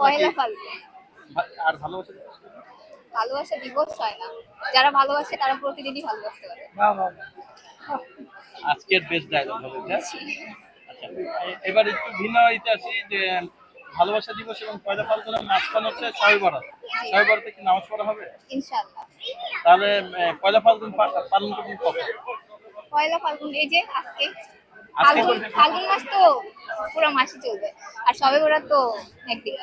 পয়লা ফাল্গুন আর ভালোবাসা ভালোবাসা দিবস হয় না। যারা ভালোবাসে তারা প্রতিদিনই ভালোবাসতে পারে। আজকের বেস্ট ডায়লগ হবে এটা আচ্ছা এবার একটু ভিন্ন ইতে আসি যে ভালোবাসা দিবস এবং পয়লা ফাল্গুনের মাঝখানে হচ্ছে ছয় বরাত। ছয় বরাতে কি নামাজ পড়া হবে? ইনশাআল্লাহ। তাহলে পয়লা ফাল্গুন পালন করবেন কবে পয়লা ফাল্গুন এই যে আজকে ফাল্গুন? ফাল্গুন মাস তো পুরো মাসই চলবে। আর সবে ওরা তো একদিন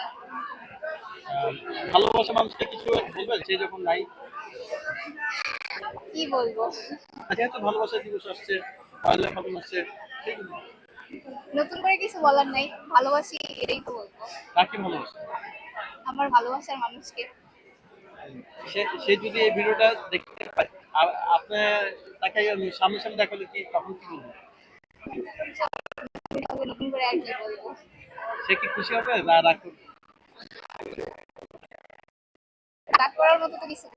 ভালোবাসা মানুষকে কিছু বলবেন? সে যখন নাই? কি বলব? যেহেতু ভালোবাসা দিবস আসছে পয়লা ফাল্গুন আসছে নতুন করে কিছু বলার নাই। ভালোবাসি এটাই তো বলব। কাকে ভালোবাসে? আমার ভালোবাসার মানুষকে। সে যদি এই ভিডিওটা দেখতে পায় আপনি তাকে সামনে সামনে দেখালে কি তখন কি বলবেন তবে নতুন করে আর কি বলব সে কি খুশি হবে না রাগ করবে? রাগ করার মতো তো কিছু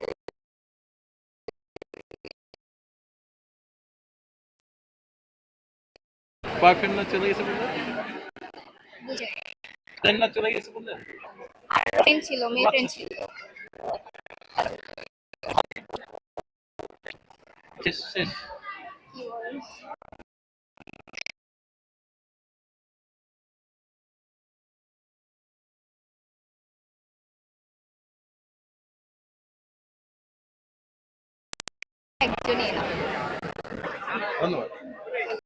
বয়ফ্রেন্ড না চলে গেছে বললেন বুঝে ফ্রেন্ড না চলে গেছে বললেন ফ্রেন্ড ছিল মেয়ে ফ্রেন্ড ছিল। শেষ শেষ। একজনই না ধন্যবাদ।